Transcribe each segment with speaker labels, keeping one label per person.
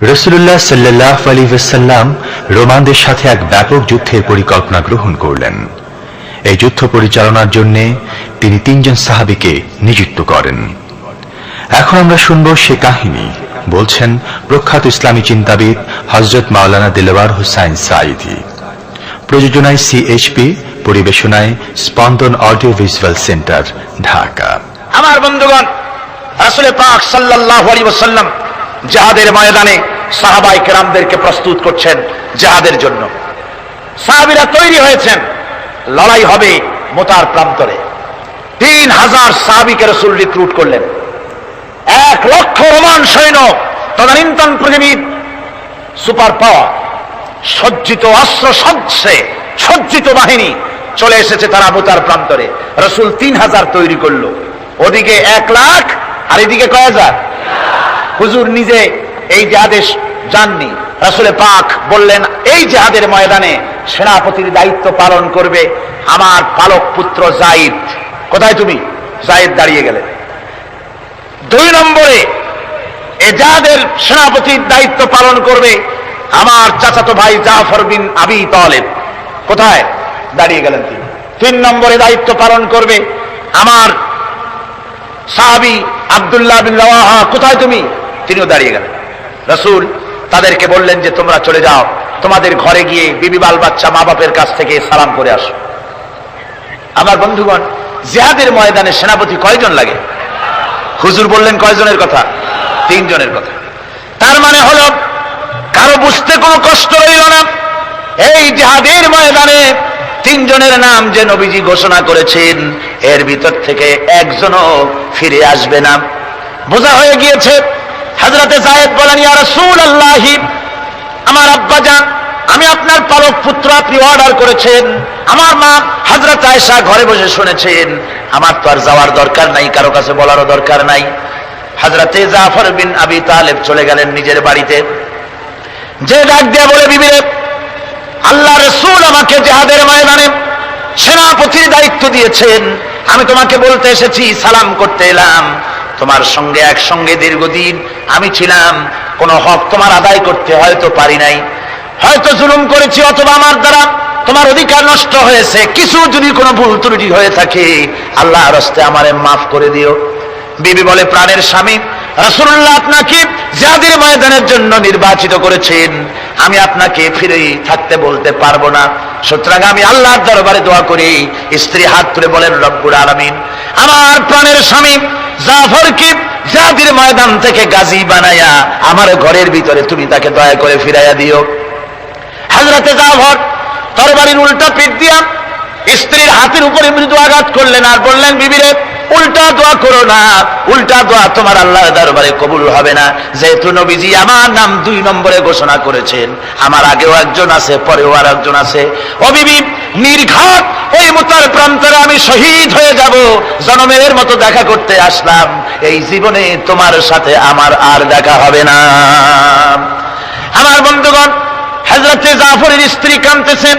Speaker 1: রসুল্লাহ সাল্লাহ আলী ওসাল্লাম রোমানদের সাথে এক ব্যাপক যুদ্ধের পরিকল্পনা গ্রহণ করলেন। এই যুদ্ধ পরিচালনার জন্য তিনি তিনজন সাহাবিকে নিযুক্ত করেন। এখন আমরা শুনব সে কাহিনী। বলছেন প্রখ্যাত ইসলামী চিন্তাবিদ হজরত মাওলানা দিলওয়ার হুসাইন সাইদি প্রযোজনায় সিএইচপি পরিবেশনায় স্পন্দন অডিও ভিজুয়াল সেন্টার, ঢাকা।
Speaker 2: আমার বন্ধুগণ, রাসুলে পাক সাল্লাহ আলী ওসাল্লাম জাহাদের ময়দানে সাহাবাই কেরামদেরকে প্রস্তুত করছেন জাহাদের জন্য। সাহাবিরা তৈরি হয়েছেন। লড়াই হবে মোতার প্রান্তরে। তিন হাজার সাহাবিকে রসুল রিক্রুট করলেন। এক লক্ষ রোমান সৈন্য, তদানীন্তন পৃথিবীর সুপার পাওয়ার, সজ্জিত অস্ত্র সজ্জে, সজ্জিত বাহিনী চলে এসেছে তারা মোতার প্রান্তরে। রসুল তিন হাজার তৈরি করল। ওদিকে এক লাখ, আর এদিকে কয় হাজার? হুজুর নিজে এই জাহাদে যাননি রাসুলে পাক বললেন, এই জাহাদের ময়দানে সেনাপতির দায়িত্ব পালন করবে আমার পালক পুত্র জাইদ। কোথায় তুমি? জাইদ দাঁড়িয়ে গেলেন দুই নম্বরে, এ জাহাদের সেনাপতির দায়িত্ব পালন করবে আমার চাচাতো ভাই জাফর বিন আবি তলেব। কোথায়? দাঁড়িয়ে গেলেন তিনি। তিন নম্বরে দায়িত্ব পালন করবে আমার সাহাবি আবদুল্লাহ বিন রাওয়াহা। কোথায় তুমি? তিনিও দাঁড়িয়ে গেলেন। রসুল তাদেরকে বললেন যে, তোমরা চলে যাও। তোমাদের ঘরে গিয়ে বিবি বাল বাচ্চা মা বাপের কাছ থেকে সালাম করে আসো। আমার বন্ধুগণ, জেহাদের ময়দানে সেনাপতি কয়জন লাগে? হুজুর বললেন কয়জনের কথা? তিনজনের কথা। তার মানে হলো, কারও বুঝতে কোনো কষ্ট রইল না। এই জেহাদের ময়দানে তিনজনের নাম যে নবীজি ঘোষণা করেছেন, এর ভিতর থেকে একজনও ফিরে আসবে না। বোঝা হয়ে গিয়েছে হাজরাতে জায়েদ বলেন, ইয়া রাসূল আল্লাহি আমার আব্বা যান, আমি আপনার পালক পুত্র আপনি অর্ডার করেছেন। আমার মা হাজরত আয়েশা ঘরে বসে শুনেছেন। আমার তো আর যাওয়ার দরকার নাই, কারও কাছে বলারও দরকার নাই। হাজরাতে জাফর বিন আবি তালেব চলে গেলেন নিজের বাড়িতে। যে ডাক দিয়ে বলে বিবিরে আল্লাহ রসুল আমাকে জেহাদের ময়দানে সেনাপতির দায়িত্ব দিয়েছেন। আমি তোমাকে বলতে এসেছি, সালাম করতে এলাম। তোমার সঙ্গে একসঙ্গে দীর্ঘদিন আমি ছিলাম, কোন হক তোমার আদায় করতে হয়তো পারি নাই। হয়তো জুলুম করেছি অথবা আমার দ্বারা তোমার অধিকার নষ্ট হয়েছে। কিছু যদি কোনো ভুল ত্রুটি হয়ে থাকে আল্লাহ রস্তে আমারে মাফ করে দিও। বিবি বলে, প্রাণের স্বামী, রাসূলুল্লাহ আপনাকে জাহাদের ময়দানের জন্য নির্বাচিত করেছেন, আমি আপনাকে ফিরে থাকতে বলতে পারব না। সুতরাং আমি আল্লাহর দরবারে দোয়া করি। স্ত্রী হাত তুলে বলেন রব্বুর আলামিন, আমার প্রাণের স্বামী জাফরকে জাহাদের ময়দান থেকে গাজী বানায়া আমার ঘরের ভিতরে তুমি তাকে দয়া করে ফিরাইয়া দিও। হাজরাতে জাফর তরবারির উল্টা পিঠ দিয়া স্ত্রীর হাতের উপরে মৃদু আঘাত করলেন আর বললেন, বিবিরে, উল্টা দোয়া করো না। উল্টা দোয়া তোমার আল্লাহর দরবারে কবুল হবে না। যেহেতু নবীজি আমার নাম দুই নম্বরে ঘোষণা করেছেন, আমার আগেও একজন আছে, পরেও আর একজন আছে। ও বিবি, নির্ঘাত এই মুতার প্রান্তরে আমি শহীদ হয়ে যাব, জনমের মতো দেখা করতে আসলাম। এই জীবনে তোমার সাথে আমার আর দেখা হবে না। আমার বন্ধুগণ হাজরতে জাফরের স্ত্রী কাঁদতেছেন।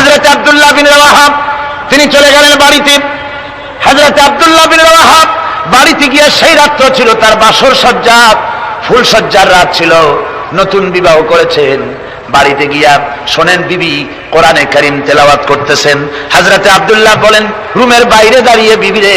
Speaker 2: হাজরত আবদুল্লাহ বিন রাহাব তিনি চলে গেলেন বাড়িতে। হজরত আবদুল্লাহ বিন রাহাব বাড়িতে গিয়ে সেই রাত্র ছিল, তার বাসর সজ্জা ফুলসজ্জার রাত ছিল। নতুন বিবাহ করেছেন। বাড়িতে গিয়া শোনেন, বিবি, কোরআনে করিম তেলাওয়াত করতেছেন। হাজরাতে আবদুল্লাহ বলেন, রুমের বাইরে দাঁড়িয়ে, বিবি রে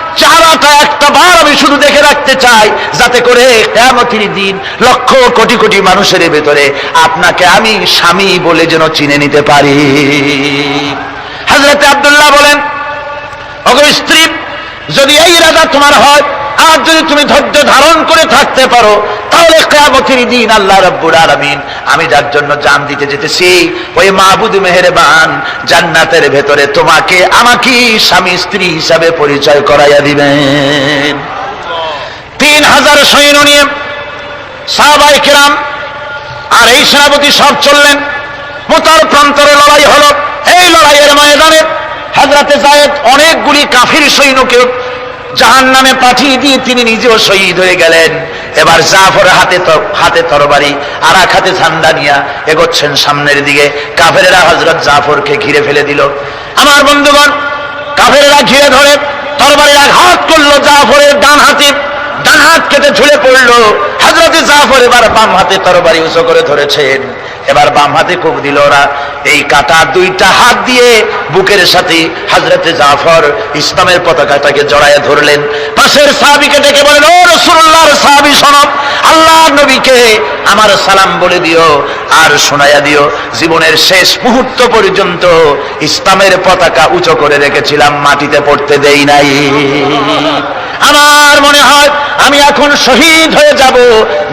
Speaker 2: চেহারাটা একটা বার আমি শুধু দেখে রাখতে চাই, যাতে করে কেমতির দিন লক্ষ কোটি কোটি মানুষের ভেতরে আপনাকে আমি স্বামী বলে যেন চিনে নিতে পারি। হাজরতে আবদুল্লাহ বলেন অগো স্ত্রী, যদি এই রাজা তোমার হয়, আর যদি তুমি ধৈর্য ধারণ করে থাকতে পারো তাহলে কেয়ামতের দিন আল্লাহ রব্বুর আলামিন, আমি যার জন্য জান দিতে যেতেছি, ওই মাহবুদ মেহেরবান জান্নাতের ভেতরে তোমাকে আমাকে স্বামী স্ত্রী হিসাবে পরিচয় করাইয়া দিবেন। তিন হাজার সৈন্য নিয়ে সাহাবাই কিরাম আর এই সেনাপতি সব চললেন। মোতার প্রান্তরে লড়াই হল। এই লড়াইয়ের ময়দানে হাজরাতে জায়েদ অনেকগুলি কাফির সৈন্যকে জাহান নামে পাঠিয়ে দিয়ে তিনি নিজেও শহীদ হয়ে গেলেন। এবার জাফর হাতে হাতে তরবারি আর এক হাতে ঝান্ডা নিয়া এগোচ্ছেন সামনের দিকে। কাফেরেরা হজরত জাফরকে ঘিরে ফেলে দিল। আমার বন্ধুগণ, কাফেরেরা ঘিরে ধরে তরবারির আঘাত করল জাফরের ডান হাতে, ডান হাত কেটে ঝুলে পড়ল। হাজরতে জাফর এবার বাম হাতে তরবারি উঁচু করে ধরেছেন। এবার বাম হাতে কোপ দিল ওরা। এই কাটা দুইটা হাত দিয়ে বুকের সাথে হাজরতে জাফর ইসলামের পতাকাটাকে জড়ায় ধরলেন। পাশের সাহাবিকে ডেকে বলেন, ও রসুল্লাহর সাহাবি সনব আল্লাহ নবীকে আমার সালাম বলে দিও আর শোনাইয়া দিও। জীবনের শেষ মুহূর্ত পর্যন্ত ইসলামের পতাকা উঁচু করে রেখেছিলাম, মাটিতে পড়তে দেই নাই। আমার মনে হয় আমি এখন শহীদ হয়ে যাব,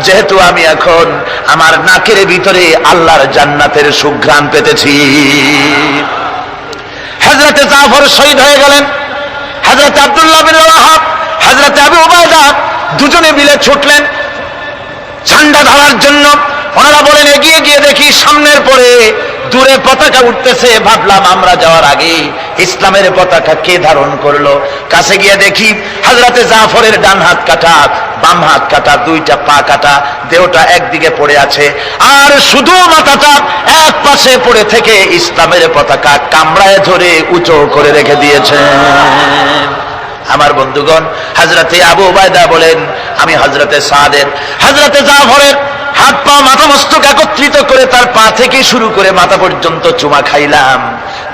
Speaker 2: যেহেতু আমি এখন আমার নাকের ভিতরে আল্লাহর জান্নাতের সুঘ্রাণ পেতেছি। হজরতে জাফর শহীদ হয়ে গেলেন। হজরত আব্দুল্লাহ বিন রাহাব হজরত আবু উবায়দা দুজনে মিলে ছুটলেন ঝান্ডা ধরার জন্য। ওনারা বলেন, এগিয়ে গিয়ে দেখি সামনের পরে দূরে পতাকা উঠতেছে। ভাবলাম আমরা যাওয়ার আগে ইসলামের পতাকা কে ধারণ করল? কাছে গিয়ে দেখি হাজরাতে জাফরের ডান হাত কাটা, বাম হাত কাটা, দুইটা পা কাটা, দেহটা একদিকে পড়ে আছে। আর শুধু মাথাটা এক পাশে পড়ে থেকে ইসলামের পতাকা কামড়ায় ধরে উঁচু করে রেখে দিয়েছেন আমার বন্ধুগণ হাজরাতে আবু বায়দা বলেন, আমি হাজরাতে সাদের হাজরাতে জাফরের হাত পা, মাথা মস্তক একত্রিত করে তার পা থেকে শুরু করে মাথা পর্যন্ত চুমা খাইলাম।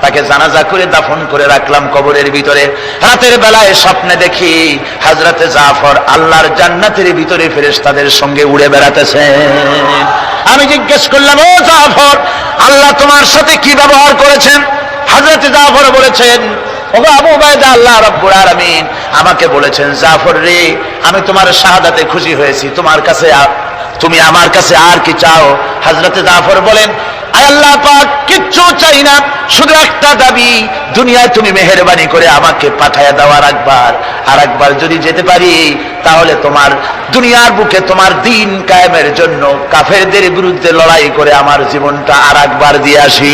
Speaker 2: তাকে জানাজা করে দাফন করে রাখলাম কবরের ভিতরে। রাতের বেলায় স্বপ্নে দেখি হাজরাতে জাফর আল্লাহর জান্নাতের ভিতরে ফেরেশতাদের সঙ্গে উড়ে বেড়াতেছেন আমি জিজ্ঞেস করলাম, ও জাফর, আল্লাহ তোমার সাথে কি ব্যবহার করেছেন? হাজরাতে জাফর বলেছেন ওগো আবু উবায়দা, আল্লাহ রাব্বুল আলামিন আমাকে বলেছেন, জাফর রে, আমি তোমার শাহাদাতে খুশি হয়েছি। তোমার কাছে তুমি আমার কাছে আর কি চাও? হযরতে জাফর বলেন আল্লাহ পাক, কিচ্ছু চাই না। শুধু একটা দাবি, দুনিয়ায় তুমি মেহেরবানি করে আমাকে পাঠায়া দেওয়ার একবার আর একবার যদি যেতে পারি, তাহলে তোমার দুনিয়ার বুকে তোমার দিন কায়েমের জন্য কাফেরদের বিরুদ্ধে লড়াই করে আমার জীবনটা আর একবার দিয়ে আসি।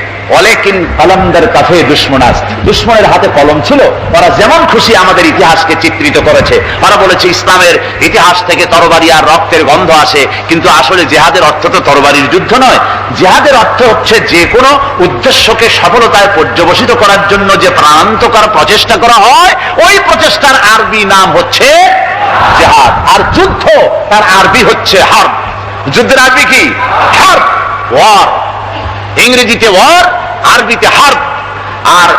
Speaker 2: অলেকিন কলমদের কাছে দুশ্মনাস দুশ্মনের হাতে কলম ছিল, ওরা যেমন খুশি আমাদের ইতিহাসকে চিত্রিত করেছে। ওরা বলেছে, ইসলামের ইতিহাস থেকে তরবারি আর রক্তের গন্ধ আসে, কিন্তু আসলে জেহাদের অর্থ তো তরবারির যুদ্ধ নয়। জেহাদের অর্থ হচ্ছে যে কোনো উদ্দেশ্যকে সফলতায় পর্যবসিত করার জন্য যে প্রাণান্তকর প্রচেষ্টা করা হয়, ওই প্রচেষ্টার আরবি নাম হচ্ছে জেহাদ। আর যুদ্ধ, তার আরবি হচ্ছে হার যুদ্ধের আরবি কি? হার ওয়ার। ইংরেজিতে ওয়ার আরবিতে হার আর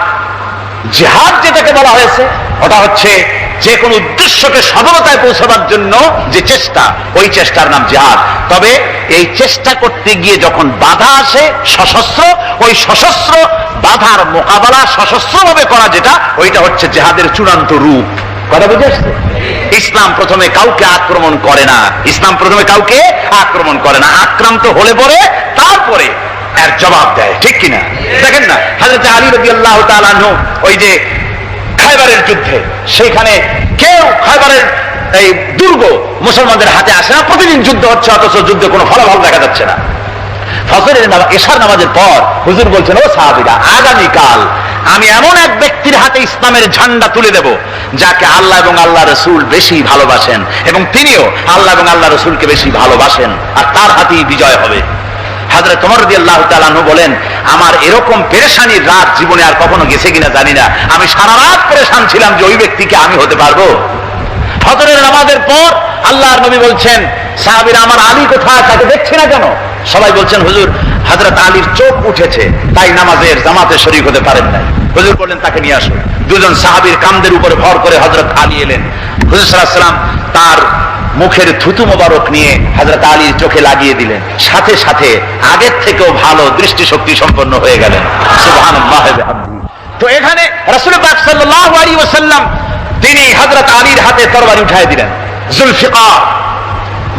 Speaker 2: জেহাদ যেটাকে বলা হয়েছে, ওটা হচ্ছে যে কোনো উদ্দেশ্যকে সফলতায় পৌঁছাবার জন্য যে চেষ্টা, ওই চেষ্টার নাম জেহাদ। তবে এই চেষ্টা করতে গিয়ে যখন বাধা আসে, সশস্ত্র, ওই সশস্ত্র বাধার মোকাবেলা সশস্ত্রভাবে করা যেটা, ওইটা হচ্ছে জেহাদের চূড়ান্ত রূপ। কথা বুঝে আসছে? ইসলাম প্রথমে কাউকে আক্রমণ করে না। ইসলাম প্রথমে কাউকে আক্রমণ করে না। আক্রান্ত হলে পরে তারপরে এর জবাব দেয়। ঠিক কিনা? দেখেন না হাজরত আলী রবি আল্লাহ ওই যে খাইবারের যুদ্ধে, সেইখানে কেউ খাইবারের এই দুর্গ মুসলমানদের হাতে আসে না, প্রতিদিন যুদ্ধ হচ্ছে, অথচ যুদ্ধে কোনো ফলাফল দেখা যাচ্ছে না। ফজরের নামাজের পর হুজুর বলছেন, ও সাহাবিরা আগামীকাল আমি এমন এক ব্যক্তির হাতে ইসলামের ঝান্ডা তুলে দেব, যাকে আল্লাহ এবং আল্লাহ রসুল বেশি ভালোবাসেন এবং তিনিও আল্লাহ এবং আল্লাহ রসুলকে বেশি ভালোবাসেন, আর তার হাতেই বিজয় হবে। হাজরে তোমার দিয়ে আল্লাহ তালানু বলেন, আমার এরকম পেরেশানির রাত জীবনে আর কখনো গেছে কিনা জানি না। আমি সারা রাত পেরেশান ছিলাম যে ওই ব্যক্তিকে আমি হতে পারব। ফজরের নামাজের পর আল্লাহর নবী বলছেন, সাহাবির আমার আলী কোথায়? তাকে দেখছি না কেন? সবাই বলছেন, হুজুর হজরত আলীর চোখ উঠেছে, তাই নামাজের জামাতে শরীক হতে পারেন নাই। হুজুর বললেন, তাকে নিয়ে আসো দুজন সাহাবির কামদের উপরে ভর করে হজরত আলী এলেন। হুজুর সাল্লাহ সাল্লাম তার মুখের থুতু মোবারক নিয়ে হজরত আলীর চোখে লাগিয়ে দিলেন। সাথে সাথে আগের থেকেও ভালো দৃষ্টিশক্তি সম্পন্ন হয়ে গেলেন। তো এখানে রাসূল পাক তিনি হযরত আলীর হাতে তরবারি উঠায় দিলেন। জুলফিকার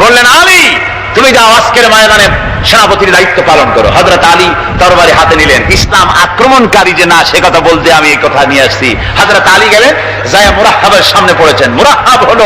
Speaker 2: বললেন, আলী, তুমি যাও আজকের ময়দানে সেনাপতির দায়িত্ব পালন করো। হযরত আলী তরবারি হাতে নিলেন। ইসলাম আক্রমণকারী যে না, সে কথা বলতে আমি এই কথা নিয়ে আসছি। হযরত আলী গেলেন, যায়া মুরাহাবের সামনে পড়েছেন। মুরাহাব হলো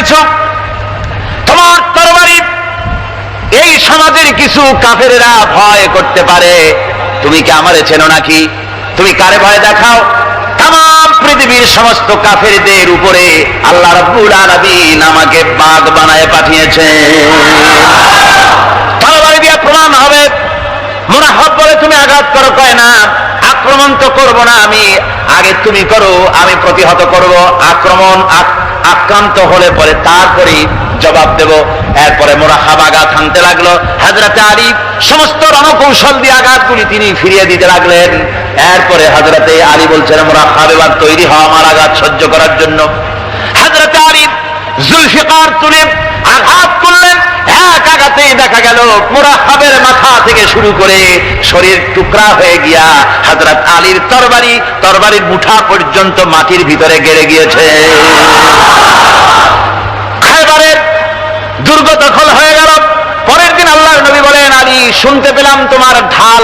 Speaker 2: দেখাতেছ তোমার তরবারি, এই সমাজের কিছু কাফেরেরা ভয় করতে পারে। তুমি কি আমারে চেনো নাকি? তুমি কারে ভয় দেখাও? তাম পৃথিবীর সমস্ত কাফেরদের উপরে আল্লাহ রাব্বুল আলামিন আমাকে বাঘ বানায় পাঠিয়েছে। তরবারি দিয়ে প্রমাণ হবে। মোনাহব বলে, তুমি আঘাত করো, কয় না, আক্রমণ তো করব না আমি। আগে তুমি করো, আমি প্রতিহত করব। আক্রমণ আক- আক্রান্ত হলে পরে তারপরে জবাব দেব। এরপরে মোরাহাব আঘাত হানতে লাগল। হাজরাতে আরিফ সমস্ত রণকৌশল দিয়ে আঘাতগুলি তিনি ফিরিয়ে দিতে লাগলেন। এরপরে হাজরাতে আলী বলছেন মোরাহাব এবার তৈরি হওয়া আমার আঘাত সহ্য করার জন্য। হাজরাতে আরিফ জুলফিকার তুলে দেখা গেল মুরাহাবের মাথা থেকে শুরু করে শরীর টুকরা হয়ে গিয়া হাজরাত আলীর তরবারি, তরবারির মুঠা পর্যন্ত মাটির ভিতরে গেড়ে গিয়েছে। খায়বারের দুর্গ দখল হয়ে গেল। পরের দিন আল্লাহ নবী বলেন, আলী, শুনতে পেলাম তোমার ঢাল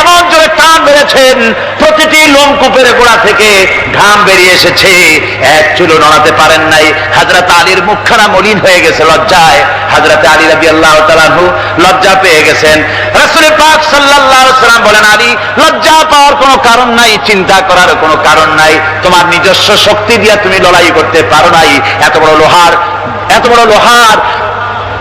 Speaker 2: এমন জোরে টান মেরেছেন, প্রতিটি লোমকূপের গোড়া থেকে ঘাম বেরিয়ে এসেছে। এক চুলো নড়াতে পারেন নাই। হাজরত আলীর মুখখানা মলিন হয়ে গেছে লজ্জায়। হাজরত আলী রবি আল্লাহ তালাহু লজ্জা পেয়ে গেছেন। রাসুল পাক আলাইহি সাল্লাম বলেন, আলী, লজ্জা পাওয়ার কোনো কারণ নাই, চিন্তা করার কোনো কারণ নাই। তোমার নিজস্ব শক্তি দিয়ে তুমি লড়াই করতে পারো নাই। এত বড় লোহার, এত বড় লোহার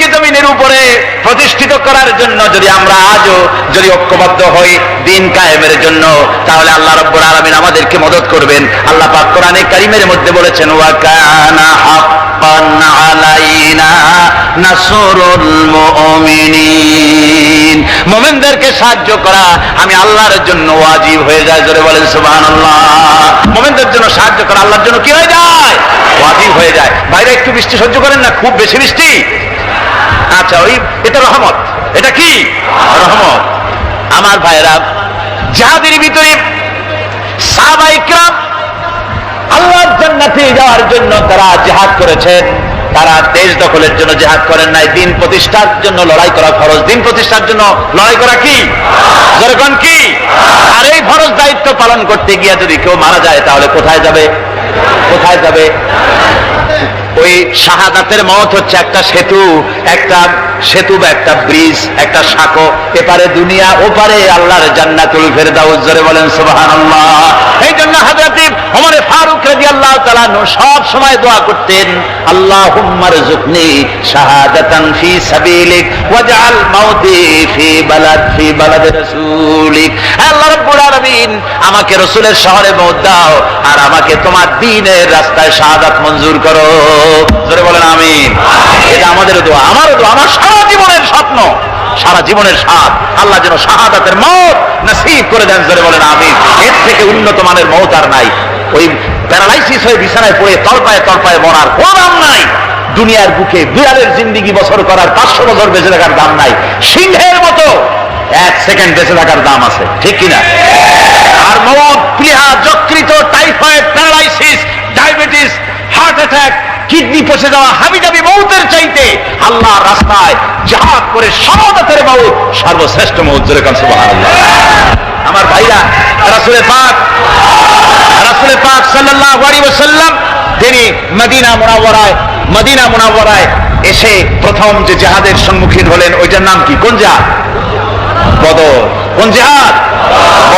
Speaker 2: দিনকে জমিনের উপরে প্রতিষ্ঠিত করার জন্য যদি আমরা আজও যদি ঐক্যবদ্ধ হই, দিন কায়েমের জন্য, তাহলে আল্লাহ রব্বুল আলমিন আমাদেরকে মদত করবেন। আল্লাহ পাক কোরআনে কারিমের মধ্যে বলেছেন মুমিনদেরকে সাহায্য করা আমি আল্লাহর জন্য ওয়াজিব হয়ে যায়, জোরে বলেন, সুবহানাল্লাহ। মুমিনদের জন্য সাহায্য করা আল্লাহর জন্য কি হয়ে যায়? ওয়াজিব হয়ে যায়। বাইরে একটু বৃষ্টি সহ্য করেন না, খুব বেশি বৃষ্টি। আচ্ছা ওই, এটা রহমত। এটা কি? রহমত। আমার ভাইরা যাদের ভিতরে সাহাবাইকরাম আল্লাহর যাওয়ার জন্য তারা জেহাদ করেছেন। তারা দেশ দখলের জন্য জেহাদ করেন নাই। দিন প্রতিষ্ঠার জন্য লড়াই করা ফরজ। দিন প্রতিষ্ঠার জন্য লড়াই করা কি? যেরকম কি? আর এই ফরজ দায়িত্ব পালন করতে গিয়ে যদি কেউ মারা যায়, তাহলে কোথায় যাবে? কোথায় যাবে? ওই শাহাদাতের মত হচ্ছে একটা সেতু একটা সেতু বা একটা ব্রিজ, একটা সাঁকো। এপারে দুনিয়া, ওপারে আল্লাহর জান্নাতুল ফেরদাউস। জোরে বলেন, সুবহানাল্লাহ। এই জন্য হযরত ওমর ফারুক রাদিয়াল্লাহু তাআলা সব সময় দোয়া করতেন, আল্লাহুম্মা রযুকনি শাহাদাতান ফি সাবিলিক ওয়াজআল মাউতি ফি বালাদ ফি বালাদ রাসূলিক। আল্লাহ রাব্বুল আলামিন, আমাকে রাসূলের শহরে মওত দাও, আর আমাকে তোমার দ্বীনের রাস্তায় শাহাদাত মঞ্জুর করো। জোরে বলেন আমিন। এটা আমাদের দোয়া আমারও দোয়া আমার সারা জীবনের স্বপ্ন সারা জীবনের স্বাদ আল্লাহ যেন শাহাদাতের মত নসিব করে দেন জোরে বলেন আমিন। এর থেকে উন্নত মানের মত আর নাই। ওই প্যারালাইসিস হয়ে বিছানায় পড়ে তলপায় তলপায় মরার কোনো দাম নাই। দুনিয়ার বুকে বিড়ালের জিন্দিগি বছর করার পাঁচশো বছর বেঁচে থাকার দাম নাই। সিংহের মতো এক সেকেন্ড বেঁচে থাকার দাম আছে ঠিক কিনা? আর মত প্লিহা যকৃত typhoid paralysis diabetes heart attack kidney পচে যাওয়া হাবিজাবি মৌতের চাইতে আল্লাহ রাস্তায় জাহাজ করে সমাদাতের মৌত, সর্বশ্রেষ্ঠ মৌত, জোরে আমার ভাইরা রাসূলের পাক রাসূলের পাক ওয়াসাল্লাম তিনি মদিনা মুনাওয়ারায় মদিনা মুনাওয়ারায় এসে প্রথম যে জাহাজের সম্মুখীন হলেন, ওইটার নাম কি? কোন জাহাজ? বদর। কোন জেহাদ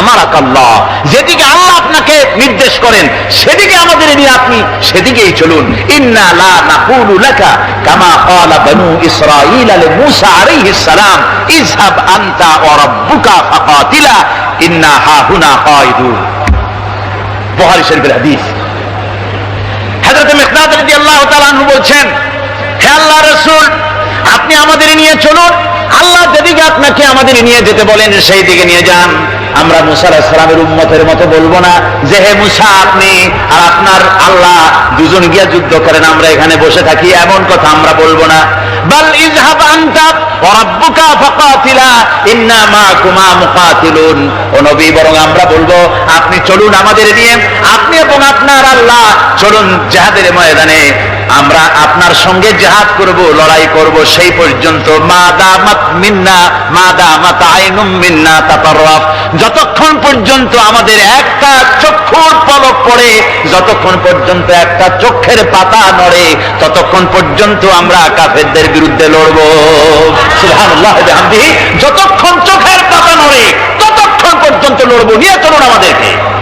Speaker 2: আমার যেদিকে আল্লাহ আপনাকে নির্দেশ করেন, সেদিকে আমাদের নিয়ে আপনি সেদিকেই চলুন। নাকুলু লাকা কামা ক্বালা বানু ইসরাঈল লি মূসা আলাইহিস সালাম, ইযহাব আনতা ওয়া রাব্বুকা ফাকাতিলা, ইন্না হাহুনা বুখারী শরীফের হাদিস। হযরত মিকদাদ রাদিয়াল্লাহু তাআলা বলছেন, হে আল্লাহ রাসূল আপনি আমাদের নিয়ে চলুন। আল্লাহ যেদিকে আপনাকে আমাদের নিয়ে যেতে বলেন, সেই দিকে নিয়ে যান। আমরা মুসা আলাহিসামের উম্মতের মতো বলব না যে, হে মুসা, আপনি আর আপনার আল্লাহ দুজন গিয়া যুদ্ধ করেন, আমরা এখানে বসে থাকি, এমন কথা আমরা বলব না। আমরা বলব, আপনি চলুন আমাদের নিয়ে, আপনি এবং আপনার আল্লাহ চলুন জাহাদের ময়দানে। আমরা আপনার সঙ্গে জেহাদ করব, লড়াই করব, সেই পর্যন্ত যতক্ষণ পর্যন্ত আমাদের একটা চক্ষুর পলক পড়ে, যতক্ষণ পর্যন্ত একটা চোখের পাতা নড়ে, ততক্ষণ পর্যন্ত আমরা কাফেরদের বিরুদ্ধে লড়ব। যতক্ষণ চোখের পাতা নড়ে, ততক্ষণ পর্যন্ত লড়ব। নিয়ে চলুন আমাদেরকে।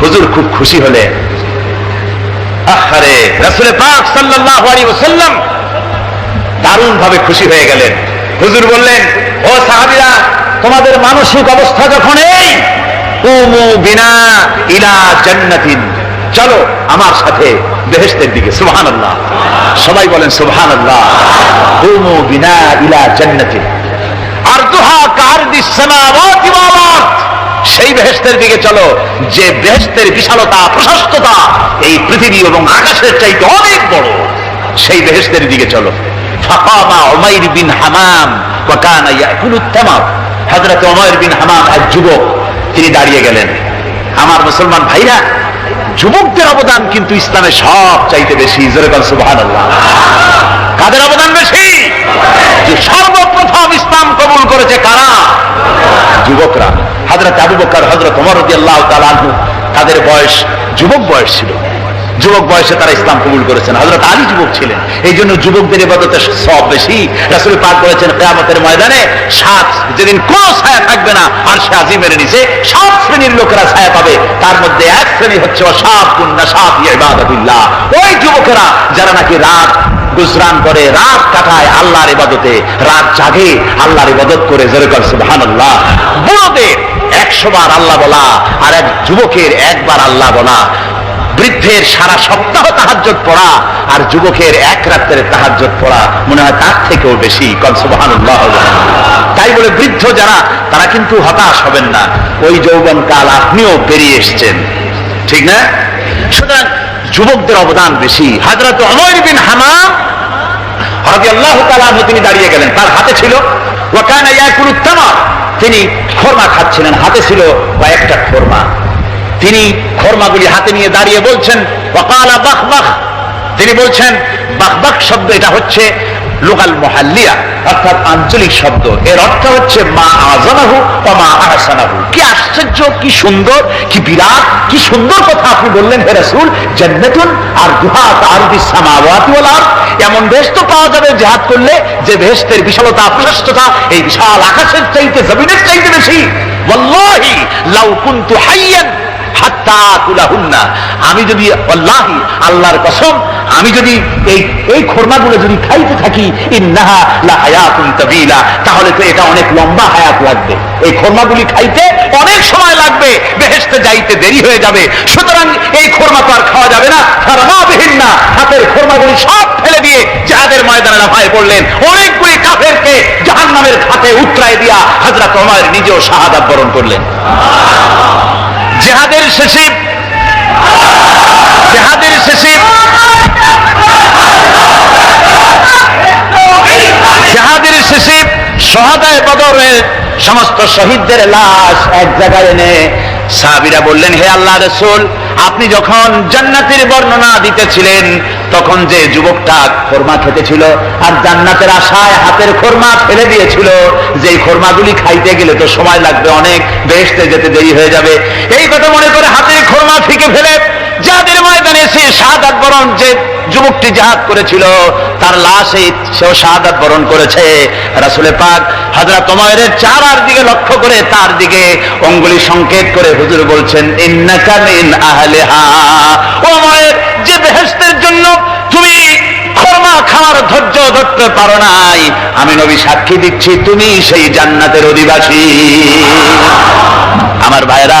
Speaker 2: হুজুর খুব খুশি হলেন। আহারে পাক সাল্লাল্লাহু আলাইহি ওয়াসাল্লাম দারুণ ভাবে খুশি হয়ে গেলেন। হুজুর বললেন, ও সাহাবীরা, তোমাদের মানসিক অবস্থা যখন এই, কুমু বিনা ইলা জান্নাতিন। চলো আমার সাথে বেহেস্তের দিকে সুহান আল্লাহ সবাই বলেন সুবহান আল্লাহ কুমু বিনা ইলা জান্নাতিন। আর দুহা কার আরদ। সেই বেহেস্তের দিকে চলো, যে বেহেস্তের বিশালতা, প্রশস্ততা এই পৃথিবী এবং আকাশের চাইতে অনেক বড়। সেই বেহেস্তের দিকে চলো। বিন হামাম ওয়া কানা ইয়াকুলুত তামাম বিন হামাম এক যুবক, তিনি দাঁড়িয়ে গেলেন। আমার মুসলমান ভাইরা, যুবকদের অবদান কিন্তু ইসলামে সব চাইতে বেশি। জোরে সুবহানাল্লাহ। কাদের অবদান বেশি? যে সর্বপ্রথম ইসলাম কবুল করেছে কারা? যুবকরা। হজরত আবু বকর হজরত রাদিয়াল্লাহু তাআলা আনহু, তাদের বয়স, যুবক বয়স ছিল। যুবক বয়সে তারা ইসলাম কবুল করেছেন। হজরত আলী যুবক ছিলেন। এই জন্য যুবকদের ইবাদতে সব বেশি। রাসূল পাক বলেছেন, কিয়ামতের ময়দানে সাত, যেদিন কোন ছায়া থাকবে না, আর সে আজিমের নিচে সাত শ্রেণির লোকেরা ছায়া পাবে। তার মধ্যে এক শ্রেণি হচ্ছে সাত গুন্না সাত ইবাদাতিল্লাহ। ওই যুবকেরা যারা নাকি রাত গুজরান করে রাত কাটায় আল্লাহর ইবাদতে। রাত জাগে, আল্লাহর ইবাদত করে যেরকম সুবহানাল্লাহ। বুড়োদের একশো বার আল্লাহ বলা আর এক যুবকের একবার আল্লাহ বলা। বৃদ্ধের সারা সপ্তাহ তাহাজ্জত পড়া, আর যুবকের এক রাত্রের তাহাজ্জত পড়া। মনে হয় তার থেকেও বেশি কনসুবাহানুল্লাহ তাই বলে বৃদ্ধ যারা, তারা কিন্তু হতাশ হবেন না। ওই যৌবন কাল আপনিও পেরিয়ে এসছেন। ঠিক না? সুতরাং যুবকদের অবদান বেশি। হাজরত অমর বিন হামাম আনহু তিনি দাঁড়িয়ে গেলেন। তার হাতে ছিল তিনি খোরমা খাচ্ছিলেন। হাতে ছিল কয়েকটা খোরমা। তিনি খোরমাগুলি হাতে নিয়ে দাঁড়িয়ে বলছেন তিনি বলছেন বাহবাক শব্দ এটা হচ্ছে লোকাল মহাল্লিয়া, অর্থাৎ আঞ্চলিক শব্দ। এর অর্থ হচ্ছে মা আজানাহু ও মা আহসানাহু। কি আশ্চর্য, কি সুন্দর, কি বিরাট, কি সুন্দর কথা আপনি বললেন, হে রাসূল, জান্নাতুন আর দুহাত আরদি সামাওয়াতি ওয়াল আরদ। এমন বেশ তো পাওয়া যাবে জেহাদ করলে, যে বেহেশতের বিশালতা, প্রশস্ততা, এই বিশাল আকাশের চাইতে, জমিনের চাইতে বেশি। ওয়াল্লাহি, লাউ কুনতু হাইয়ান আমি যদি আল্লাহি আল্লাহর কসম, আমি যদি এই এই খোরমাগুলো যদি খাইতে থাকি, ইন্নাহা তাহলে তো এটা অনেক লম্বা হায়াত লাগবে। এই খোরমাগুলি খাইতে অনেক সময় লাগবে, বেহেশতে যাইতে দেরি হয়ে যাবে। সুতরাং এই খোরমা তো আর খাওয়া যাবে না। ফারমা বিহীন না হাতের খোরমাগুলি সব ফেলে দিয়ে জাহাদের ময়দানে লাফায় পড়লেন। অনেকগুলি কাফেরকে জাহান্নামের খাতে উতরায় দিয়া হযরত ওমর নিজেও শাহাদাত বরণ করলেন। জেহাদের শেষে জেহাদের শেষে জেহাদের শেষে সহাদায় বদরের সমস্ত শহীদদের লাশ এক জায়গায় এনে সাহাবিরা বললেন, হে আল্লাহ রসুল, আপনি যখন জান্নাতের বর্ণনা দিতেছিলেন, তখন যে যুবকটা খোরমা খেতেছিল আর জান্নাতের আশায় হাতের খোরমা ফেলে দিয়েছিল যে খোরমাগুলি খাইতে গেলে তো সময় লাগবে অনেক, বেহেশতে যেতে দেরি হয়ে যাবে। এই কথা মনে করে হাতের খোরমা ফিকে ফেলে যাদের সে শাহাদাত বরণ যে যুবকটি জাহাদ করেছিল, তার লাশে সেও শাহাদাত বরণ করেছে। রাসুলে পাক হাজরা তোমায়ের চারার দিকে লক্ষ্য করে তার দিকে অঙ্গুলি সংকেত করে হুজুর বলছেন, ইন্নাকা মিন আহলিহা। ও মায়ের যে বেহেশতের জন্য তুমি খরমা খাওয়ার ধৈর্য ধরতে পারো নাই, আমি নবী সাক্ষী দিচ্ছি তুমি সেই জান্নাতের অধিবাসী। আমার ভাইরা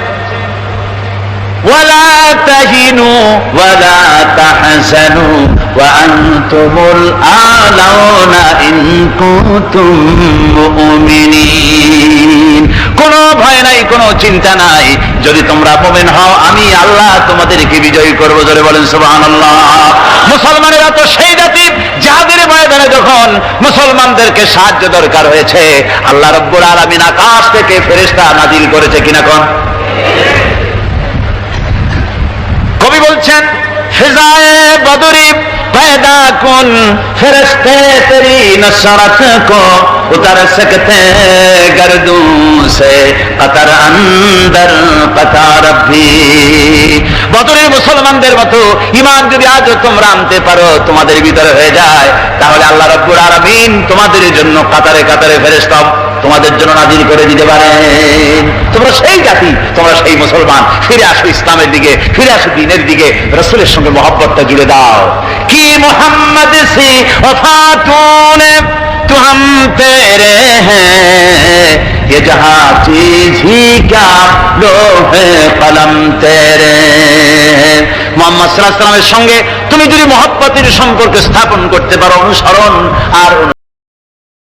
Speaker 2: ولا تهنوا ولا تحزنوا وأنتم الأعلون إن كنتم مؤمنين কোনো ভয় নাই কোনো চিন্তা নাই যদি তোমরা মোমেন হও আমি আল্লাহ তোমাদেরকে বিজয়ী করব জোরে বলেন সুবহানাল্লাহ মুসলমানেরা তো সেই জাতি যাদের ময়দানে যখন মুসলমানদেরকে সাহায্য দরকার হয়েছে আল্লাহ রব্বুল আলামিন আকাশ থেকে ফেরেশতা নাজিল করেছে কিনা কোন বলছেন, ফিজায়ে বদরি মুসলমানদের মতো ইমান যদি আজ তোমরা আনতে পারো, তোমাদের ভিতরে হয়ে যায়, তাহলে আল্লাহ রব্বুর আরবিন তোমাদের জন্য কাতারে কাতারে ফেরেস্তাম তোমাদের জন্য নাজির করে দিতে পারেন তোমরা সেই জাতি তোমরা সেই মুসলমান ফিরে আসো ইসলামের দিকে ফিরে আসো দিনের দিকে রসুলের সঙ্গে মহব্বতটা জুড়ে দাও কি মোহাম্মদ সি ওফাতুন তো हम तेरे हैं ये जहां चीज ही क्या लोहे কলম তেরে মোহাম্মদ সাল্লাল্লাহু আলাইহি ওয়াসাল্লামের সঙ্গে তুমি যদি মহব্বতের সম্পর্ক স্থাপন করতে পারো অনুসরণ আর